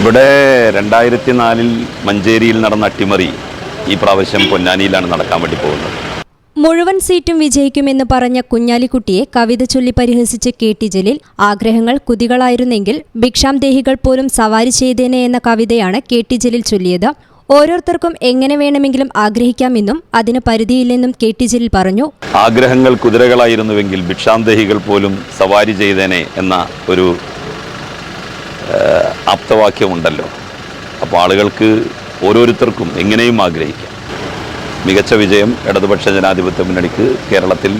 ഇവിടെ രണ്ടായിരത്തി നാലിൽ മഞ്ചേരിയിൽ നടന്ന അട്ടിമറി ഈ പ്രാവശ്യം പൊന്നാനിയിലാണ് നടക്കാൻ വേണ്ടി പോകുന്നത്. മുഴുവൻ സീറ്റും വിജയിക്കുമെന്ന് പറഞ്ഞ കുഞ്ഞാലിക്കുട്ടിയെ കവിത ചൊല്ലി പരിഹസിച്ച് കെ ടി ജലീൽ ആഗ്രഹങ്ങൾ കുതികളായിരുന്നെങ്കിൽ ഭിക്ഷാംദേഹികൾ പോലും സവാരി ചെയ്തേനെ എന്ന കവിതയാണ് കെ ടി ജലീൽ ചൊല്ലിയത്. ഓരോരുത്തർക്കും എങ്ങനെ വേണമെങ്കിലും ആഗ്രഹിക്കാമെന്നും അതിന് പരിധിയില്ലെന്നും കെ ടി ജലീൽ പറഞ്ഞു. ആഗ്രഹങ്ങൾ കുതിരകളായിരുന്നുവെങ്കിൽ ഭിക്ഷാംദേഹികൾ പോലും സവാരി ചെയ്തേനെ എന്ന ഒരു ആപ്തവാക്യമുണ്ടല്ലോ അപ്പോൾ ആളുകൾക്ക് ഓരോരുത്തർക്കും എങ്ങനെയും ആഗ്രഹിക്കാം. മികച്ച വിജയം ഇടതുപക്ഷ ജനാധിപത്യ മുന്നണിക്ക് കേരളത്തിൽ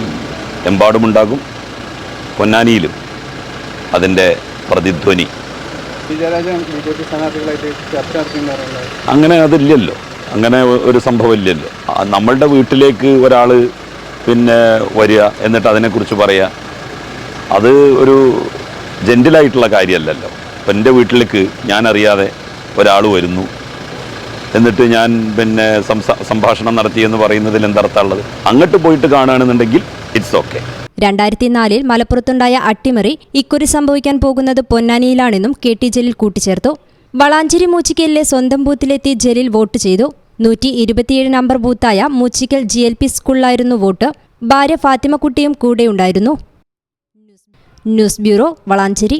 എമ്പാടുമുണ്ടാകും. പൊന്നാനിയിലും അതിന്റെ പ്രതിധ്വനി. അങ്ങനെ അതില്ലല്ലോ. അങ്ങനെ ഒരു സംഭവം ഇല്ലല്ലോ. നമ്മളുടെ വീട്ടിലേക്ക് ഒരാൾ പിന്നെ വരിക എന്നിട്ട് അതിനെക്കുറിച്ച് പറയുക അത് ഒരു ജെന്റിലായിട്ടുള്ള കാര്യമല്ലല്ലോ. അപ്പം എന്റെ വീട്ടിലേക്ക് ഞാനറിയാതെ ഒരാൾ വരുന്നു. എന്നിട്ട് ഞാൻ പിന്നെ സംഭാഷണം നടത്തിയെന്ന് പറയുന്നതിൽ എന്തർത്ഥമുള്ളത് അങ്ങോട്ട് പോയിട്ട് കാണുകയാണെന്നുണ്ടെങ്കിൽ ഇറ്റ്സ് ഓക്കെ രണ്ടായിരത്തി നാലിൽ മലപ്പുറത്തുണ്ടായ അട്ടിമറി ഇക്കുറി സംഭവിക്കാൻ പോകുന്നത് പൊന്നാനിയിലാണെന്നും കെ ടി ജലീൽ കൂട്ടിച്ചേർത്തു. വളാഞ്ചേരി മൂച്ചിക്കലിലെ സ്വന്തം ബൂത്തിലെത്തി ജലീൽ വോട്ട് ചെയ്തു. നൂറ്റി ഇരുപത്തിയേഴ് നമ്പർ ബൂത്തായ മൂച്ചിക്കൽ ജി എൽ പി സ്കൂളിലായിരുന്നു വോട്ട്. ഭാര്യ ഫാത്തിമക്കുട്ടിയും കൂടെയുണ്ടായിരുന്നു. News bureau Valanchery.